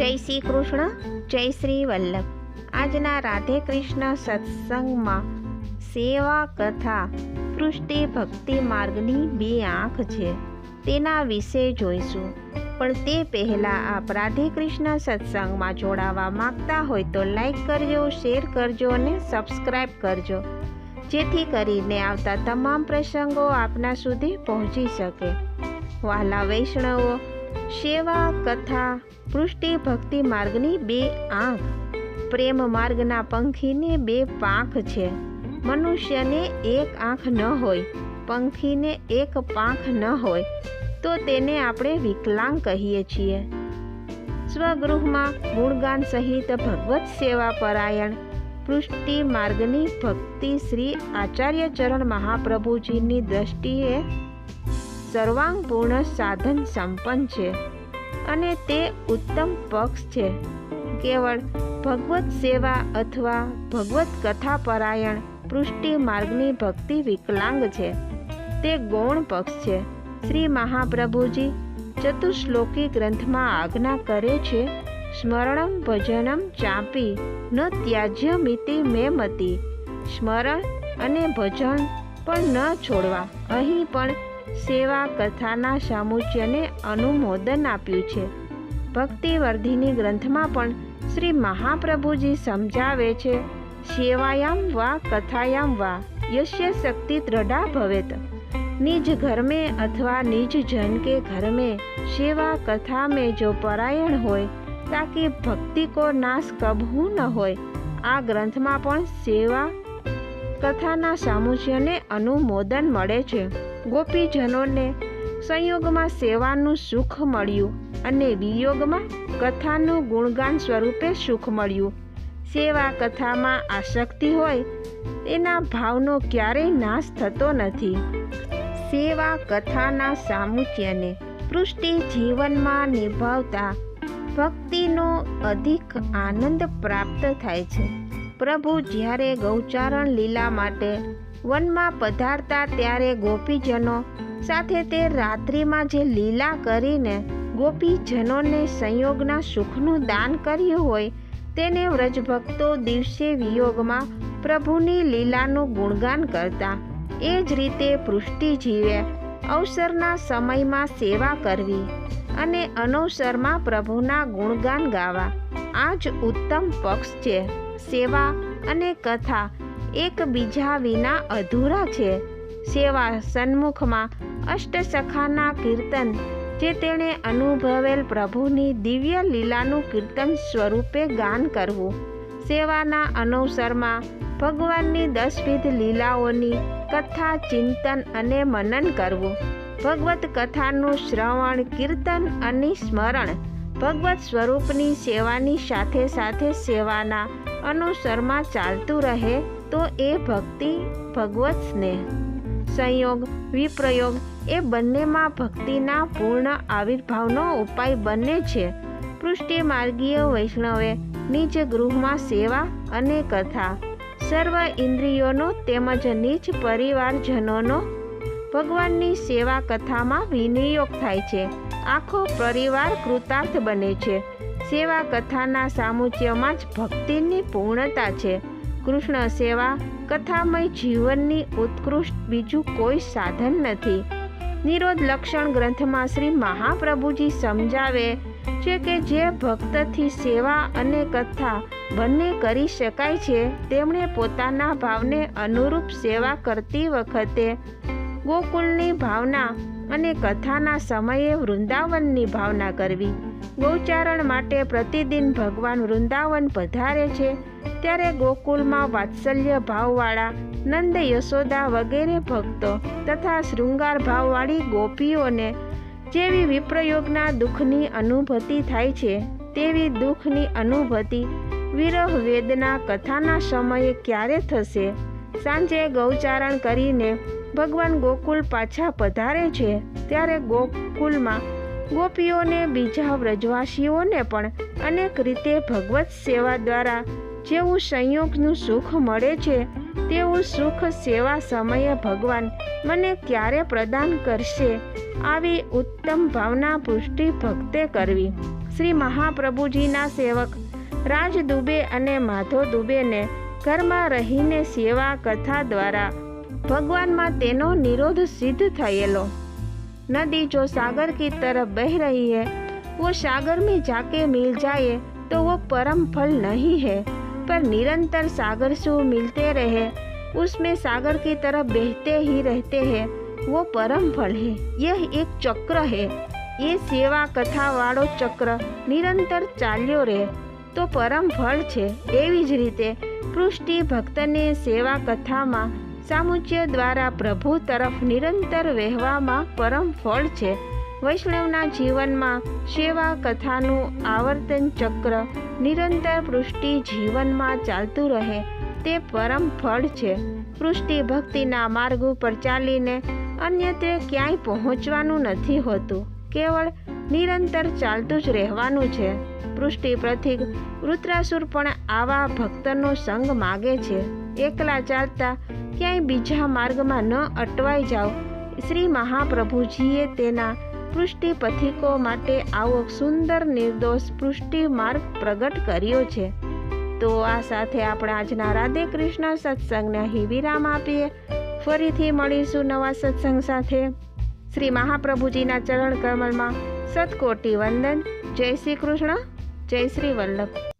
જય શ્રી કૃષ્ણ, જય શ્રી વલ્લભ. આજના રાધે કૃષ્ણ સત્સંગમાં સેવા કથા, પૃષ્ટિ ભક્તિ માર્ગની બે આંખ છે. તેના વિશે જોઈશું. પણ તે પહેલાં આપ રાધે કૃષ્ણ સત્સંગમાં જોડાવા માંગતા હોય તો લાઈક કરજો, શેર કરજો અને સબસ્ક્રાઈબ કરજો. જેથી કરીને આવતા તમામ પ્રસંગો આપના સુધી પહોંચી શકે. વાલા વૈષ્ણવો સેવા, કથા, પૃષ્ટિ, ભક્તિ માર્ગની બે આંખ. પ્રેમ માર્ગના પંખીને બે પાંખ છે. મનુષ્યને એક આંખ ન હોય, પંખીને એક પાંખ ન હોય, તો તેને આપણે વિકલાંગ કહીએ છીએ. સ્વગૃહમાં ગુણગાન સહિત ભગવત સેવા પરાયણ. પૃષ્ટિ માર્ગની ભક્તિ શ્રી આચાર્ય ચરણ મહાપ્રભુજીની દ્રષ્ટિએ સર્વાંગપૂર્ણ સાધન સંપન્ન છે અને તે ઉત્તમ પક્ષ છે. કેવળ ભગવત સેવા અથવા ભગવત કથા પરાયણ પૃષ્ટિ માર્ગની ભક્તિ વિકલાંગ છે. તે ગૌણ પક્ષ છે. શ્રી મહાપ્રભુજી ચતુશ્લોકી ગ્રંથમાં આજ્ઞા કરે છે, સ્મરણમ ભજનમ ચાંપી, ન ત્યાજ્ય મિતિ મેમતી. સ્મરણ અને ભજન પણ ન છોડવા. અહીં પણ સેવા કથાના સામુચ્યને અનુમોદન આપ્યું છે. ભક્તિવર્ધિની ગ્રંથમાં પણ શ્રી મહાપ્રભુજી સમજાવે છે, સેવાયામ વા, કથાયામ વા, યશ્ય શક્તિ દ્રઢા ભવેત. નિજ ઘરમે અથવા નિજ જન કે ઘરમે સેવા કથા મેં જો પરાયણ હોય, તાકી ભક્તિ કો નાશ કબહુ ન હોય. આ ગ્રંથમાં પણ સેવા કથાના સામુચ્યને અનુમોદન મળે છે. ગોપીજનોને સંયોગમાં સેવાનું સુખ મળ્યું અને વિયોગમાં કથાનું ગુણગાન સ્વરૂપે સુખ મળ્યું. સેવા કથામાં આસક્તિ હોય, તેના ભાવનો ક્યારેય નાશ થતો નથી. સેવા કથાના સામુચ્યને પૃષ્ટિ જીવનમાં નિભાવતા ભક્તિનો અધિક આનંદ પ્રાપ્ત થાય છે. પ્રભુ જ્યારે ગૌચારણ લીલા માટે વનમાં પધારતા ત્યારે ગોપીજનો સાથે તે રાત્રિમાં જે લીલા કરીને ગોપીજનોને સંયોગના સુખનું દાન કર્યું હોય, તેને વ્રજભક્તો દિવસે વિયોગમાં પ્રભુની લીલાનું ગુણગાન કરતા. એ જ રીતે પૃષ્ટિજીવે અવસરના સમયમાં સેવા કરવી અને અનવસરમાં પ્રભુના ગુણગાન ગાવા. આ જ ઉત્તમ પક્ષ છે. સેવા અને કથા એકબીજા વિના અધૂરા છે. સેવા સન્મુખમાં અષ્ટસખાના કીર્તન, જે તેણે અનુભવેલ પ્રભુની દિવ્ય લીલાનું કીર્તન સ્વરૂપે ગાન કરવું. સેવાના અનવસરમાં ભગવાનની દસવિધ લીલાઓની કથા, ચિંતન અને મનન કરવું. ભગવત કથાનું શ્રવણ, કીર્તન અને સ્મરણ ભગવત સ્વરૂપની સેવાની સાથે સાથે સેવાના અનુસરમાં ચાલતું રહે તો એ ભક્તિ, ભગવત સ્નેહ. સંયોગ, વિપ્રયોગ એ બંનેમાં ભક્તિના પૂર્ણ આવિર્ભાવનો ઉપાય બને છે. પૃષ્ટિ માર્ગીય વૈષ્ણવે નીચ ગૃહમાં સેવા અને કથા, સર્વ ઇન્દ્રિયોનો તેમજ નીચ પરિવારજનોનો ભગવાનની સેવા કથામાં વિનિયોગ થાય છે. આખો પરિવાર કૃતાર્થ બને છે. સેવા કથાના સામુચ્યમાં જ ભક્તિની પૂર્ણતા છે. કૃષ્ણ સેવા કથામય જીવનની ઉત્કૃષ્ટ બીજું કોઈ સાધન નથી. નિરોધ લક્ષણ ગ્રંથમાં શ્રી મહાપ્રભુજી સમજાવે છે કે જે ભક્તથી સેવા અને કથા બંને કરી શકાય છે, તેમણે પોતાના ભાવને અનુરૂપ સેવા કરતી વખતે ગોકુલની ભાવના અને કથાના સમયે વૃંદાવનની ભાવના કરવી. ગૌચારણ માટે પ્રતિદિન ભગવાન વૃંદાવન પધારે છે, ત્યારે ગોકુલમાં વાત્સલ્ય ભાવવાળા નંદ યશોદા વગેરે ભક્તો તથા શૃંગાર ભાવવાળી ગોપીઓને જેવી વિપ્રયોગના દુઃખની અનુભૂતિ થાય છે, તેવી દુઃખની અનુભૂતિ વિરહ વેદના કથાના સમયે ક્યારે થશે? સાંજે ગૌચારણ કરીને ભગવાન ગોકુલ પાછા પધારે છે, ત્યારે ગોકુલમાં ગોપીઓને, બીજા વ્રજવાસીઓને પણ અનેક રીતે ભગવત સેવા દ્વારા જેવું સંયોગનું સુખ મળે છે, તેવું સુખ સેવા સમયે ભગવાન મને ક્યારે પ્રદાન કરશે આવી ઉત્તમ ભાવના પુષ્ટિ ભક્તે કરવી. શ્રી મહાપ્રભુજીના સેવક રાજ દુબે અને માધો દુબેને ઘરમાં રહીને સેવા કથા દ્વારા ભગવાનમાં તેનો નિરોધ સિદ્ધ થયેલો. नदी जो सागर की तरफ बह रही है वो सागर में जाके मिल जाए तो वो परम फल नहीं है पर निरंतर सागर से मिलते रहे उसमें सागर की तरफ बहते ही रहते हैं वो परम फल है यह एक चक्र है ये सेवा कथा વાળો ચક્ર નિરંતર ચાલ્યો રહે તો પરમ ફળ છે એવી જ રીતે પૃષ્ટિ ભક્તને સેવા કથામાં સામુચ્ય દ્વારા પ્રભુ તરફ નિરંતર વહેવામાં પરમ ફળ છે. વૈષ્ણવના જીવનમાં સેવા કથાનું આવર્તન ચક્ર નિરંતર પૃષ્ટિ જીવનમાં ચાલતું રહે તે પરમ ફળ છે. પૃષ્ટિ ભક્તિના માર્ગ ઉપર ચાલીને અન્યત્ર ક્યાંય પહોંચવાનું નથી હોતું. કેવળ નિરંતર ચાલતું જ રહેવાનું છે. પૃષ્ટિ પ્રતિક વૃત્રાસુર પણ આવા ભક્તનો સંગ માગે છે. એકલા ચાલતા ક્યાંય બીજા માર્ગમાં ન અટવાઈ જાઓ. શ્રી મહાપ્રભુજીએ તેના પૃષ્ટિ પથિકો માટે આવો સુંદર નિર્દોષ પૃષ્ટિ માર્ગ પ્રગટ કર્યો છે. તો આ સાથે આપણે આજના રાધે કૃષ્ણ સત્સંગને અહીં વિરામ આપીએ. ફરીથી મળીશું નવા સત્સંગ સાથે. શ્રી મહાપ્રભુજીના ચરણ કમલમાં સતકોટી વંદન. જય શ્રી કૃષ્ણ. જય શ્રી વલ્લભ.